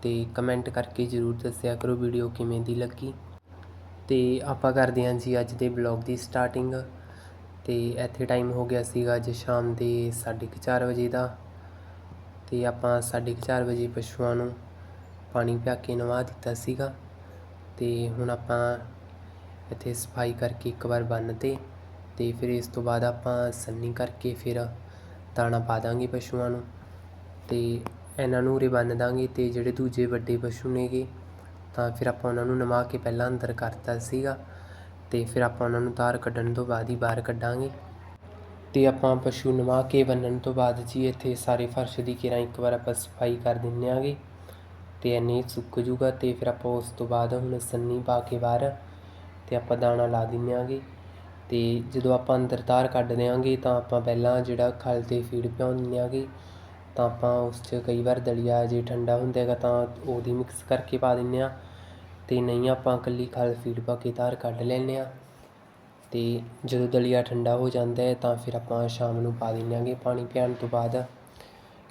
ਅਤੇ ਕਮੈਂਟ ਕਰਕੇ ਜ਼ਰੂਰ ਦੱਸਿਆ ਕਰੋ ਵੀਡੀਓ ਕਿਵੇਂ ਦੀ ਲੱਗੀ। ਅਤੇ ਆਪਾਂ ਕਰਦੇ ਹਾਂ ਜੀ ਅੱਜ ਦੇ ਬਲੌਗ ਦੀ ਸਟਾਰਟਿੰਗ ਅਤੇ ਇੱਥੇ ਟਾਈਮ ਹੋ ਗਿਆ ਸੀਗਾ ਅੱਜ ਸ਼ਾਮ ਦੇ 4:30 ਵਜੇ ਦਾ। ਅਤੇ ਆਪਾਂ 4:30 ਵਜੇ ਪਸ਼ੂਆਂ ਨੂੰ ਪਾਣੀ ਪਿਆ ਕੇ ਨਵਾ ਦਿੱਤਾ ਸੀਗਾ। ਅਤੇ ਹੁਣ ਆਪਾਂ ਇੱਥੇ ਸਫ਼ਾਈ ਕਰਕੇ ਇੱਕ ਵਾਰ ਬੰਨ ਤੇ ਤੇ ਫਿਰ ਇਸ ਤੋਂ ਬਾਅਦ ਆਪਾਂ ਸੰਨੀ ਕਰਕੇ ਫਿਰ ਦਾਣਾ ਪਾ ਦਾਂਗੇ ਪਸ਼ੂਆਂ ਨੂੰ। ਤੇ ਇਹਨਾਂ ਨੂੰ ਉਰੇ ਬੰਨ ਦਾਂਗੇ ਅਤੇ ਜਿਹੜੇ ਦੂਜੇ ਵੱਡੇ ਪਸ਼ੂ ਨੇਗੇ, ਤਾਂ ਫਿਰ ਆਪਾਂ ਉਹਨਾਂ ਨੂੰ ਨਵਾ ਕੇ ਪਹਿਲਾਂ ਅੰਦਰ ਕਰਤਾ ਸੀਗਾ ਅਤੇ ਫਿਰ ਆਪਾਂ ਉਹਨਾਂ ਨੂੰ ਧਾਰ ਕੱਢਣ ਤੋਂ ਬਾਅਦ ਹੀ ਬਾਹਰ ਕੱਢਾਂਗੇ। ਅਤੇ ਆਪਾਂ ਪਸ਼ੂ ਨਵਾ ਕੇ ਬੰਨਣ ਤੋਂ ਬਾਅਦ ਜੀ ਇੱਥੇ ਸਾਰੇ ਫਰਸ਼ ਦੀ ਕਿਰਾਂ ਇੱਕ ਵਾਰ ਆਪਾਂ ਸਫ਼ਾਈ ਕਰ ਦਿੰਦੇ ਆਂਗੇ ਅਤੇ ਐਨੇ ਸੁੱਕ ਜੂਗਾ ਅਤੇ ਫਿਰ ਆਪਾਂ ਉਸ ਤੋਂ ਬਾਅਦ ਹੁਣ ਸੰਨੀ ਪਾ ਕੇ ਬਾਹਰ ਅਤੇ ਆਪਾਂ ਦਾਣਾ ਲਾ ਦਿੰਦੇ ਆਂਗੇ। ਅਤੇ ਜਦੋਂ ਆਪਾਂ ਅੰਦਰ ਧਾਰ ਕੱਢ ਦਿਆਂਗੇ ਤਾਂ ਆਪਾਂ ਪਹਿਲਾਂ ਜਿਹੜਾ ਖਲ ਤੇ ਫੀਡ ਪਿਆਉਂ ਦਿੰਨੇ ਆਂਗੇ ਤਾਂ ਆਪਾਂ ਉਸ 'ਚ ਕਈ ਵਾਰ ਦਲੀਆ ਜੇ ਠੰਡਾ ਹੁੰਦਾ ਹੈਗਾ ਤਾਂ ਉਹਦੀ ਮਿਕਸ ਕਰਕੇ ਪਾ ਦਿੰਦੇ ਹਾਂ। ਅਤੇ ਨਹੀਂ ਆਪਾਂ ਇਕੱਲੀ ਖਲ ਫੀਡ ਪਾ ਕੇ ਧਾਰ ਕੱਢ ਲੈਂਦੇ ਹਾਂ। ਅਤੇ ਜਦੋਂ ਦਲੀਆ ਠੰਡਾ ਹੋ ਜਾਂਦਾ ਹੈ ਤਾਂ ਫਿਰ ਆਪਾਂ ਸ਼ਾਮ ਨੂੰ ਪਾ ਦਿੰਦੇ ਆਂਗੇ ਪਾਣੀ ਪਿਆਉਣ ਤੋਂ ਬਾਅਦ।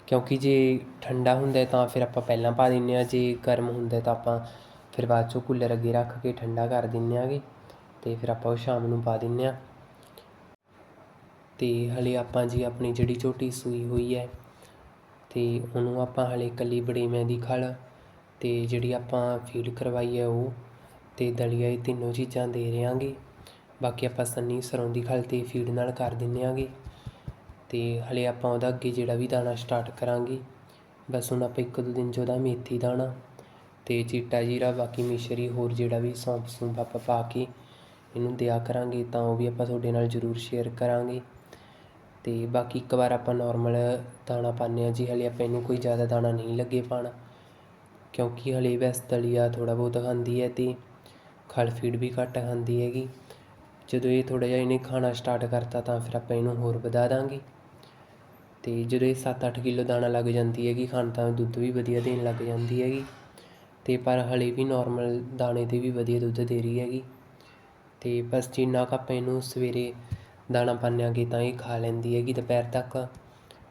ਕਿਉਂਕਿ ਜੇ ਠੰਡਾ ਹੁੰਦਾ ਤਾਂ ਫਿਰ ਆਪਾਂ ਪਹਿਲਾਂ ਪਾ ਦਿੰਦੇ ਹਾਂ, ਜੇ ਗਰਮ ਹੁੰਦਾ ਤਾਂ ਆਪਾਂ ਫਿਰ ਬਾਅਦ ਚੋਂ ਕੂਲਰ ਅੱਗੇ ਰੱਖ ਕੇ ਠੰਡਾ ਕਰ ਦਿੰਦੇ ਆਂਗੇ ਅਤੇ ਫਿਰ ਆਪਾਂ ਉਹ ਸ਼ਾਮ ਨੂੰ ਪਾ ਦਿੰਦੇ ਹਾਂ। ਅਤੇ ਹਾਲੇ ਆਪਾਂ ਜੀ ਆਪਣੀ ਜਿਹੜੀ ਝੋਟੀ ਸੂਈ ਹੋਈ ਹੈ ਅਤੇ ਉਹਨੂੰ ਆਪਾਂ ਹਲੇ ਇਕੱਲੀ ਬੜੇਮਿਆਂ ਦੀ ਖਲ ਅਤੇ ਜਿਹੜੀ ਆਪਾਂ ਫੀਡ ਕਰਵਾਈ ਹੈ ਉਹ ਅਤੇ ਦਲੀਆ ਇਹ ਤਿੰਨੋਂ ਚੀਜ਼ਾਂ ਦੇ ਰਹਾਂਗੇ ਬਾਕੀ ਆਪਾਂ ਸੰਨੀ ਸਰੋਂ ਦੀ ਖਲ ਤੇ ਫੀਡ ਨਾਲ ਕਰ ਦਿੰਦੇ ਆਂਗੇ। ਅਤੇ ਹਲੇ ਆਪਾਂ ਉਹਦਾ ਅੱਗੇ ਜਿਹੜਾ ਵੀ ਦਾਣਾ ਸਟਾਰਟ ਕਰਾਂਗੇ, ਬਸ ਹੁਣ ਆਪਾਂ ਇੱਕ ਦੋ ਦਿਨ 'ਚ ਉਹਦਾ ਮੇਥੀ ਦਾਣਾ ਅਤੇ ਚੀਟਾ ਜੀਰਾ, ਬਾਕੀ ਮਿਸ਼ਰੀ ਹੋਰ ਜਿਹੜਾ ਵੀ ਸੌਂਫ ਸੂੰਫ ਆਪਾਂ ਪਾ ਕੇ ਇਹਨੂੰ ਦਿਆ ਕਰਾਂਗੇ ਤਾਂ ਉਹ ਵੀ ਆਪਾਂ ਤੁਹਾਡੇ ਨਾਲ ਜ਼ਰੂਰ ਸ਼ੇਅਰ ਕਰਾਂਗੇ। ਅਤੇ ਬਾਕੀ ਇੱਕ ਵਾਰ ਆਪਾਂ ਨੋਰਮਲ ਦਾਣਾ ਪਾਉਂਦੇ ਹਾਂ ਜੀ, ਹਾਲੇ ਆਪਾਂ ਇਹਨੂੰ ਕੋਈ ਜ਼ਿਆਦਾ ਦਾਣਾ ਨਹੀਂ ਲੱਗੇ ਪਾਣਾ ਕਿਉਂਕਿ ਹਲੇ ਵੈਸ ਦਲੀਆ ਥੋੜ੍ਹਾ ਬਹੁਤ ਖਾਂਦੀ ਹੈ ਅਤੇ ਖਲ ਫੀਡ ਵੀ ਘੱਟ ਖਾਂਦੀ ਹੈਗੀ। ਜਦੋਂ ਇਹ ਥੋੜ੍ਹਾ ਜਿਹਾ ਇਹਨੇ ਖਾਣਾ ਸਟਾਰਟ ਕਰਤਾ ਤਾਂ ਫਿਰ ਆਪਾਂ ਇਹਨੂੰ ਹੋਰ ਵਧਾ ਦਾਂਗੇ। ਅਤੇ ਜਦੋਂ ਇਹ 7-8 ਕਿਲੋ ਦਾਣਾ ਲੱਗ ਜਾਂਦੀ ਹੈਗੀ ਖਾਣ ਤਾਂ ਦੁੱਧ ਵੀ ਵਧੀਆ ਦੇਣ ਲੱਗ ਜਾਂਦੀ ਹੈਗੀ। ਅਤੇ ਪਰ ਹਲੇ ਵੀ ਨੋਰਮਲ ਦਾਣੇ 'ਤੇ ਵੀ ਵਧੀਆ ਦੁੱਧ ਦੇ ਰਹੀ ਹੈਗੀ। ਅਤੇ ਬਸ ਜਿੰਨਾ ਕੁ ਆਪਾਂ ਇਹਨੂੰ ਸਵੇਰੇ ਦਾਣਾ ਪਾਉਂਦੇ ਆਂਗੇ ਤਾਂ ਇਹ ਖਾ ਲੈਂਦੀ ਹੈਗੀ ਦੁਪਹਿਰ ਤੱਕ।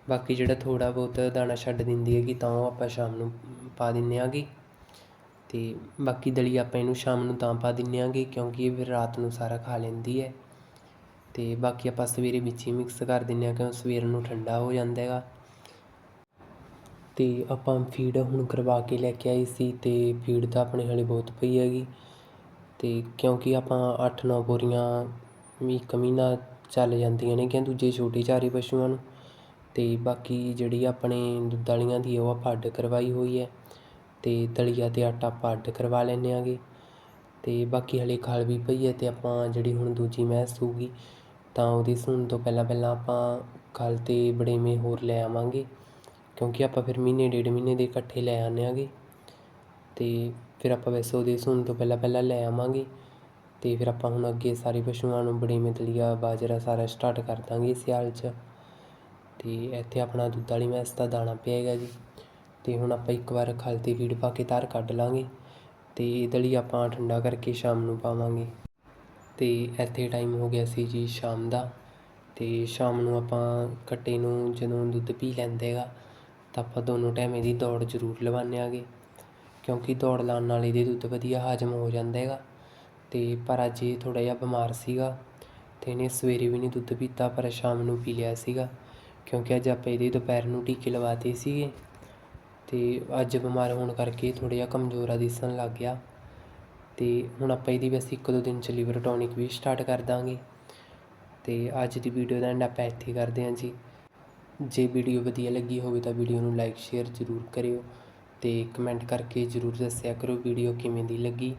ਬਾਕੀ ਜਿਹੜਾ ਥੋੜ੍ਹਾ ਬਹੁਤ ਦਾਣਾ ਛੱਡ ਦਿੰਦੀ ਹੈਗੀ ਤਾਂ ਉਹ ਆਪਾਂ ਸ਼ਾਮ ਨੂੰ ਪਾ ਦਿੰਦੇ ਆਂਗੇ ਅਤੇ ਬਾਕੀ ਦਲੀਆ ਆਪਾਂ ਇਹਨੂੰ ਸ਼ਾਮ ਨੂੰ ਤਾਂ ਪਾ ਦਿੰਦੇ ਆਂਗੇ ਕਿਉਂਕਿ ਇਹ ਫਿਰ ਰਾਤ ਨੂੰ ਸਾਰਾ ਖਾ ਲੈਂਦੀ ਹੈ। ਅਤੇ ਬਾਕੀ ਆਪਾਂ ਸਵੇਰੇ ਵਿੱਚ ਹੀ ਮਿਕਸ ਕਰ ਦਿੰਦੇ ਹਾਂ ਕਿਉਂ ਸਵੇਰ ਨੂੰ ਠੰਡਾ ਹੋ ਜਾਂਦਾ ਹੈਗਾ। ਅਤੇ ਆਪਾਂ ਫੀਡ ਹੁਣ ਕਰਵਾ ਕੇ ਲੈ ਕੇ ਆਈ ਸੀ ਅਤੇ ਫੀਡ ਤਾਂ ਆਪਣੇ ਹਾਲੇ ਬਹੁਤ ਪਈ ਹੈਗੀ। ਅਤੇ ਕਿਉਂਕਿ ਆਪਾਂ 8-9 ਬੋਰੀਆਂ ਇੱਕ ਮਹੀਨਾ ਚੱਲ ਜਾਂਦੀਆਂ ਨੇਗੀਆਂ ਦੂਜੇ ਛੋਟੇ ਚਾਰੇ ਪਸ਼ੂਆਂ ਨੂੰ। ਅਤੇ ਬਾਕੀ ਜਿਹੜੀ ਆਪਣੇ ਦੁੱਧ ਵਾਲੀਆਂ ਦੀ ਉਹ ਆਪਾਂ ਅੱਡ ਕਰਵਾਈ ਹੋਈ ਹੈ ਅਤੇ ਦਲੀਆ ਤੇ ਆਟਾ ਆਪਾਂ ਅੱਡ ਕਰਵਾ ਲੈਂਦੇ ਆਂਗੇ। ਅਤੇ ਬਾਕੀ ਹਲੇ ਖਲ ਵੀ ਪਈ ਹੈ ਅਤੇ ਆਪਾਂ ਜਿਹੜੀ ਹੁਣ ਦੂਜੀ ਮੈਂਸ ਸੂਗੀ ਤਾਂ ਉਹਦੀ ਸੂਣ ਤੋਂ ਪਹਿਲਾਂ ਪਹਿਲਾਂ ਆਪਾਂ ਖਲ ਤੇ ਬੜੇਵੇਂ ਹੋਰ ਲੈ ਆਵਾਂਗੇ। ਕਿਉਂਕਿ ਆਪਾਂ ਫਿਰ ਮਹੀਨੇ, ਡੇਢ ਮਹੀਨੇ ਦੇ ਇਕੱਠੇ ਲੈ ਆਉਂਦੇ ਆਂਗੇ। ਅਤੇ ਫਿਰ ਆਪਾਂ ਵੈਸੇ ਉਹਦੇ ਸੂਣ ਤੋਂ ਪਹਿਲਾਂ ਪਹਿਲਾਂ ਲੈ ਆਵਾਂਗੇ। ਅਤੇ ਫਿਰ ਆਪਾਂ ਹੁਣ ਅੱਗੇ ਸਾਰੇ ਪਸ਼ੂਆਂ ਨੂੰ ਬੜੇਵੇਂ ਦਲੀਆ ਬਾਜਰਾ ਸਾਰਾ ਸਟਾਰਟ ਕਰ ਦਾਂਗੇ ਸਿਆਲ 'ਚ। ਅਤੇ ਇੱਥੇ ਆਪਣਾ ਦੁੱਧ ਵਾਲੀ ਮੈਂਸ ਦਾ ਦਾਣਾ ਪਿਆ ਹੈਗਾ ਜੀ। ਅਤੇ ਹੁਣ ਆਪਾਂ ਇੱਕ ਵਾਰ ਖਲ ਤੇ ਫੀਡ ਪਾ ਕੇ ਧਾਰ ਕੱਢ ਲਾਂਗੇ। ਤੇ ਦਲੀ ਆਪਾਂ ਠੰਡਾ ਕਰਕੇ ਸ਼ਾਮ ਨੂੰ ਪਾਵਾਂਗੇ। ਅਤੇ ਇੱਥੇ ਟਾਈਮ ਹੋ ਗਿਆ ਸੀ ਜੀ ਸ਼ਾਮ ਦਾ। ਅਤੇ ਸ਼ਾਮ ਨੂੰ ਆਪਾਂ ਕੱਟੇ ਨੂੰ ਜਦੋਂ ਦੁੱਧ ਪੀ ਲੈਂਦੇ ਹੈਗਾ, ਤਾਂ ਆਪਾਂ ਦੋਨੋਂ ਟਾਈਮ ਇਹਦੀ ਦੌੜ ਜ਼ਰੂਰ ਲਵਾਉਂਦੇ ਆਂਗੇ ਕਿਉਂਕਿ ਦੌੜ ਲਾਉਣ ਨਾਲ ਇਹਦੇ ਦੁੱਧ ਵਧੀਆ ਹਾਜ਼ਮ ਹੋ ਜਾਂਦਾ ਹੈਗਾ। ਅਤੇ ਪਰ ਅੱਜ ਇਹ ਥੋੜ੍ਹਾ ਜਿਹਾ ਬਿਮਾਰ ਸੀਗਾ ਅਤੇ ਇਹਨੇ ਸਵੇਰੇ ਵੀ ਨਹੀਂ ਦੁੱਧ ਪੀਤਾ, ਪਰ ਸ਼ਾਮ ਨੂੰ ਪੀ ਲਿਆ ਸੀਗਾ ਕਿਉਂਕਿ ਅੱਜ ਆਪਾਂ ਇਹਦੇ ਦੁਪਹਿਰ ਨੂੰ ਟੀਕੇ ਲਵਾਤੇ ਸੀਗੇ ਅਤੇ ਅੱਜ ਬਿਮਾਰ ਹੋਣ ਕਰਕੇ ਥੋੜ੍ਹਾ ਜਿਹਾ ਕਮਜ਼ੋਰ ਆ ਦਿਸਣ ਲੱਗ ਗਿਆ ਅਤੇ ਹੁਣ ਆਪਾਂ ਇਹਦੀ ਵੈਸੇ ਇੱਕ ਦੋ ਦਿਨ 'ਚ ਲਿਵਰ ਟੋਨਿਕ ਵੀ ਸਟਾਰਟ ਕਰ ਦਾਂਗੇ ਅਤੇ ਅੱਜ ਦੀ ਵੀਡੀਓ ਦਾ ਐਂਡ ਆਪਾਂ ਇੱਥੇ ਕਰਦੇ ਹਾਂ ਜੀ। ਜੇ ਵੀਡੀਓ ਵਧੀਆ ਲੱਗੀ ਹੋਵੇ ਤਾਂ ਵੀਡੀਓ ਨੂੰ ਲਾਈਕ ਸ਼ੇਅਰ ਜ਼ਰੂਰ ਕਰਿਓ ਅਤੇ ਕਮੈਂਟ ਕਰਕੇ ਜ਼ਰੂਰ ਦੱਸਿਆ ਕਰੋ ਵੀਡੀਓ ਕਿਵੇਂ ਦੀ ਲੱਗੀ।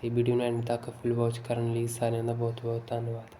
ਅਤੇ ਵੀਡੀਓ ਨੂੰ ਐਂਡ ਤੱਕ ਫੁੱਲ ਵਾਚ ਕਰਨ ਲਈ ਸਾਰਿਆਂ ਦਾ ਬਹੁਤ ਬਹੁਤ ਧੰਨਵਾਦ।